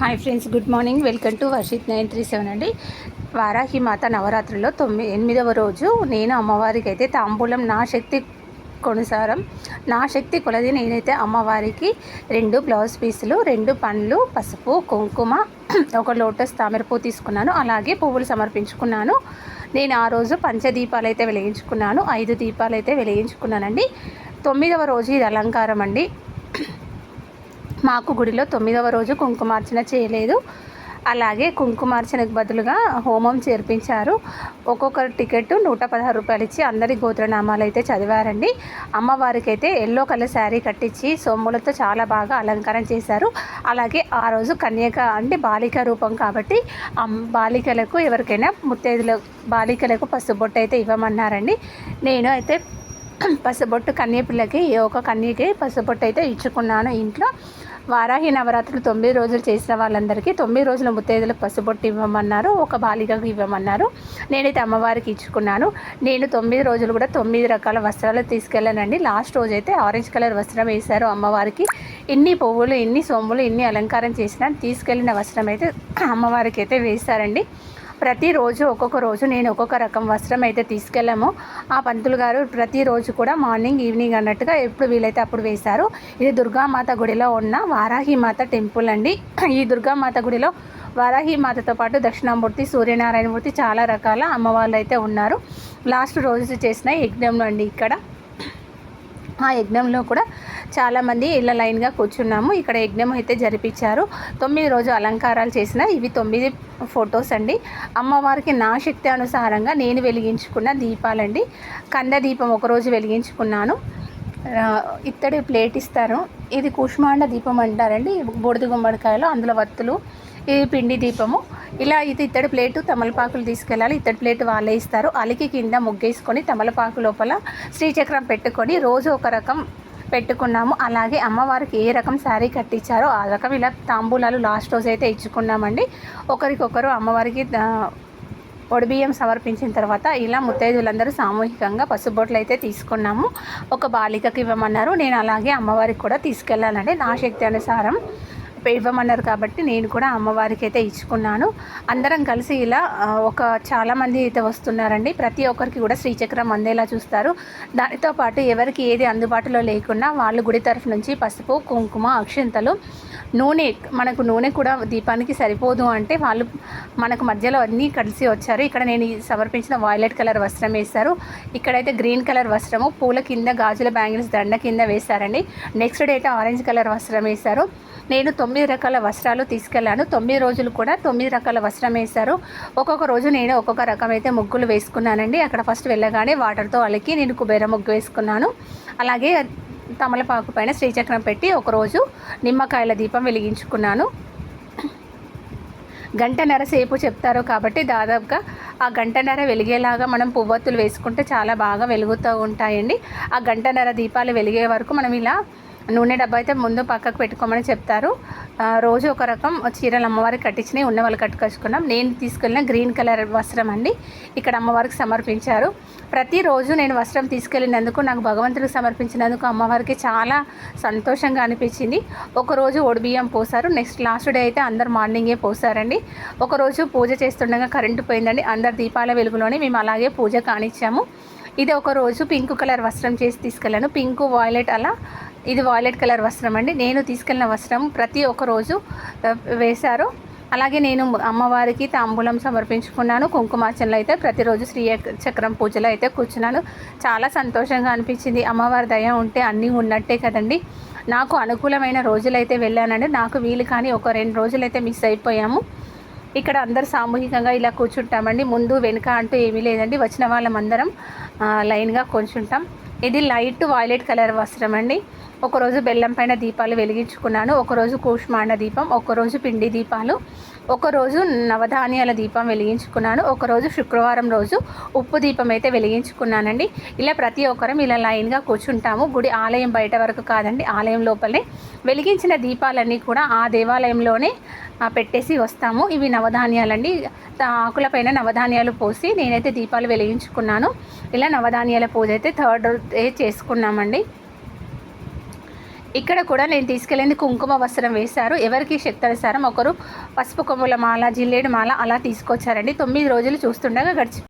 Hi friends good morning. Welcome to Varshith nine three seven అండి. వారాహి మాత నవరాత్రిలో తొమ్మిది ఎనిమిదవ రోజు నేను అమ్మవారికి అయితే తాంబూలం నా శక్తి కొనుసారం. నా శక్తి కొలది నేనైతే అమ్మవారికి రెండు బ్లౌజ్ పీసులు రెండు పండ్లు పసుపు కుంకుమ ఒక లోటస్ తామరపూ తీసుకున్నాను. అలాగే పువ్వులు సమర్పించుకున్నాను. నేను ఆ రోజు పంచదీపాలు అయితే వెలిగించుకున్నాను. ఐదు దీపాలు అయితే వెలిగించుకున్నానండి. తొమ్మిదవ రోజు ఇది అలంకారం అండి. మాకు గుడిలో తొమ్మిదవ రోజు కుంకుమార్చన చేయలేదు. అలాగే కుంకుమార్చనకు బదులుగా హోమం చేర్పించారు. ఒక్కొక్కరు టికెట్ నూట పదహారు రూపాయలు ఇచ్చి అందరి గోత్రనామాలు అయితే చదివారండి. అమ్మవారికి అయితే ఎల్లో కలర్ శారీ కట్టించి సొమ్ములతో చాలా బాగా అలంకారం చేశారు. అలాగే ఆ రోజు కన్యక అంటే బాలిక రూపం కాబట్టి బాలికలకు ఎవరికైనా ముత్తైదుల బాలికలకు పసుబొట్టు అయితే ఇవ్వమన్నారండి. నేను అయితే పసుబొట్టు కన్యపిల్లకి ఒక కన్యకి పసుబొట్టు అయితే ఇచ్చుకున్నాను ఇంట్లో. వారాహి నవరాత్రులు తొమ్మిది రోజులు చేసిన వాళ్ళందరికీ తొమ్మిది రోజుల ముత్తైదులకు పసుబొట్టు ఇవ్వమన్నారు ఒక బాలికకు ఇవ్వమన్నారు. నేనైతే అమ్మవారికి ఇచ్చుకున్నాను. నేను తొమ్మిది రోజులు కూడా తొమ్మిది రకాల వస్త్రాలు తీసుకెళ్ళానండి. లాస్ట్ రోజు అయితే ఆరెంజ్ కలర్ వస్త్రం వేశారు అమ్మవారికి. ఇన్ని పువ్వులు ఇన్ని సొమ్ములు ఇన్ని అలంకారం చేసిన తీసుకెళ్ళిన వస్త్రం అయితే అమ్మవారికి అయితే వేశారండి. ప్రతిరోజు ఒక్కొక్క రోజు నేను ఒక్కొక్క రకం వస్త్రం అయితే తీసుకెళ్ళాము. ఆ పంతులు గారు ప్రతిరోజు కూడా మార్నింగ్ ఈవినింగ్ అన్నట్టుగా ఎప్పుడు వీలైతే అప్పుడు వేశారు. ఇది దుర్గామాత గుడిలో ఉన్న వారాహిమాత టెంపుల్ అండి. ఈ దుర్గామాత గుడిలో వారాహిమాతతో పాటు దక్షిణామూర్తి సూర్యనారాయణమూర్తి చాలా రకాల అమ్మవాళ్ళు అయితే ఉన్నారు. లాస్ట్ రోజు చేసిన యజ్ఞంలో అండి ఇక్కడ. ఆ యజ్ఞంలో కూడా చాలామంది ఇళ్ళ లైన్గా కూర్చున్నాము. ఇక్కడ యజ్ఞం అయితే జరిపించారు. తొమ్మిది రోజు అలంకారాలు చేసిన ఇవి తొమ్మిది ఫొటోస్ అండి. అమ్మవారికి నా శక్తి అనుసారంగా నేను వెలిగించుకున్న దీపాలండి. కంద దీపం ఒకరోజు వెలిగించుకున్నాను. ఇత్తడి ప్లేట్ ఇస్తారు. ఇది కుష్మాండ దీపం అంటారండి. బూడిద గుమ్మడికాయలు అందులో వత్తులు. ఇది పిండి దీపము. ఇలా ఇది ఇత్తడి ప్లేటు తమలపాకులు తీసుకెళ్ళాలి. ఇత్తడి ప్లేట్ వాళ్ళే ఇస్తారు. అలికి కింద ముగ్గేసుకొని తమలపాకు లోపల శ్రీచక్రం పెట్టుకొని రోజు ఒక రకం పెట్టుకున్నాము. అలాగే అమ్మవారికి ఏ రకం శారీ కట్టించారో ఆ రకం ఇలా తాంబూలాలు లాస్ట్ రోజు అయితే ఇచ్చుకున్నామండి. ఒకరికొకరు అమ్మవారికి ఒడిబియ్యం సమర్పించిన తర్వాత ఇలా ముత్తైదులందరూ సామూహికంగా పసుబొట్లు అయితే తీసుకున్నాము. ఒక బాలికకి ఇవ్వమన్నారు. నేను అలాగే అమ్మవారికి కూడా తీసుకెళ్ళాలండి. నా శక్తి అనుసారం ఇవ్వమన్నారు కాబట్టి నేను కూడా అమ్మవారికి అయితే ఇచ్చుకున్నాను. అందరం కలిసి ఇలా ఒక చాలామంది అయితే వస్తున్నారండి. ప్రతి ఒక్కరికి కూడా శ్రీచక్రం అందేలా చూస్తారు. దానితో పాటు ఎవరికి ఏది అందుబాటులో లేకుండా వాళ్ళు గుడి తరఫు నుంచి పసుపు కుంకుమ అక్షింతలు నూనె మనకు నూనె కూడా దీపానికి సరిపోదు అంటే వాళ్ళు మనకు మధ్యలో అన్నీ కలిసి వచ్చారు. ఇక్కడ నేను సమర్పించిన వాయిలెట్ కలర్ వస్త్రం వేశారు. ఇక్కడైతే గ్రీన్ కలర్ వస్త్రము పూల కింద గాజుల బ్యాంగిల్స్ దండ కింద వేశారండి. నెక్స్ట్ డే అయితే ఆరెంజ్ కలర్ వస్త్రం వేశారు. నేను తొమ్మిది రకాల వస్త్రాలు తీసుకెళ్ళాను. తొమ్మిది రోజులు కూడా తొమ్మిది రకాల వస్త్రం వేశారు. ఒక్కొక్క రోజు నేను ఒక్కొక్క రకం అయితే ముగ్గులు వేసుకున్నానండి. అక్కడ ఫస్ట్ వెళ్ళగానే వాటర్తో అలికి నేను కుబేర ముగ్గు వేసుకున్నాను. అలాగే తమలపాకు పైన శ్రీచక్రం పెట్టి ఒకరోజు నిమ్మకాయల దీపం వెలిగించుకున్నాను. గంటన్నర సేపు చెప్తారు కాబట్టి దాదాపుగా ఆ గంటన్నర వెలిగేలాగా మనం పువ్వొత్తులు వేసుకుంటే చాలా బాగా వెలుగుతూ ఉంటాయండి. ఆ గంటన్నర దీపాలు వెలిగే వరకు మనం ఇలా నూనె డబ్బా అయితే ముందు పక్కకు పెట్టుకోమని చెప్తారు. రోజు ఒక రకం చీరలు అమ్మవారికి కట్టించినవి ఉన్న వాళ్ళు కట్టుకొచ్చుకున్నాం. నేను తీసుకెళ్ళిన గ్రీన్ కలర్ వస్త్రం అండి. ఇక్కడ అమ్మవారికి సమర్పించారు. ప్రతిరోజు నేను వస్త్రం తీసుకెళ్ళినందుకు నాకు భగవంతుడికి సమర్పించినందుకు అమ్మవారికి చాలా సంతోషంగా అనిపించింది. ఒకరోజు ఒడిబియ్యం పోసారు. నెక్స్ట్ లాస్ట్ డే అయితే అందరు మార్నింగే పోసారండి. ఒకరోజు పూజ చేస్తుండగా కరెంటు పోయిందండి. అందరు దీపాల వెలుగులోనే మేము అలాగే పూజ కానిచ్చాము. ఇది ఒక రోజు పింక్ కలర్ వస్త్రం చేసి తీసుకెళ్ళాను. పింక్ వాయిలెట్ అలా. ఇది వాయిలెట్ కలర్ వస్త్రం అండి. నేను తీసుకెళ్ళిన వస్త్రం ప్రతి ఒక్క రోజు వేశారు. అలాగే నేను అమ్మవారికి తాంబూలం సమర్పించుకున్నాను. కుంకుమార్చనలు అయితే ప్రతిరోజు శ్రీ చక్రం పూజలో అయితే కూర్చున్నాను. చాలా సంతోషంగా అనిపించింది. అమ్మవారి దయ ఉంటే అన్నీ ఉన్నట్టే కదండి. నాకు అనుకూలమైన రోజులైతే వెళ్ళానండి. నాకు వీలు కానీ ఒక రెండు రోజులైతే మిస్ అయిపోయాము. ఇక్కడ అందరు సామూహికంగా ఇలా కూర్చుంటామండి. ముందు వెనుక అంటూ ఏమీ లేదండి. వచ్చిన వాళ్ళమందరం లైన్గా కూర్చుంటాం. ఇది లైట్ వాయిలెట్ కలర్ వస్త్రం అండి. ఒకరోజు బెల్లం పైన దీపాలు వెలిగించుకున్నాను. ఒకరోజు కూష్మాండ దీపం ఒకరోజు పిండి దీపాలు ఒకరోజు నవధాన్యాల దీపం వెలిగించుకున్నాను. ఒకరోజు శుక్రవారం రోజు ఉప్పు దీపం అయితే వెలిగించుకున్నానండి. ఇలా ప్రతి ఒక్కరం ఇలా లైన్గా కూర్చుంటాము. గుడి ఆలయం బయట వరకు కాదండి ఆలయం లోపలే వెలిగించిన దీపాలన్నీ కూడా ఆ దేవాలయంలోనే పెట్టేసి వస్తాము. ఇవి నవధాన్యాలండి. ఆకులపైన నవధాన్యాలు పోసి నేనైతే దీపాలు వెలిగించుకున్నాను. ఇలా నవధాన్యాల పూజ అయితే థర్డ్ డే చేసుకున్నామండి. ఇక్కడ కూడా నేను తీసుకెళ్ళింది కుంకుమ వస్త్రం వేశారు. ఎవరికి శక్తి అనుసారం ఒకరు పసుపు కొమ్ముల మాల జిల్లేడు మాల అలా తీసుకొచ్చారండి. తొమ్మిది రోజులు చూస్తుండగా గడిచి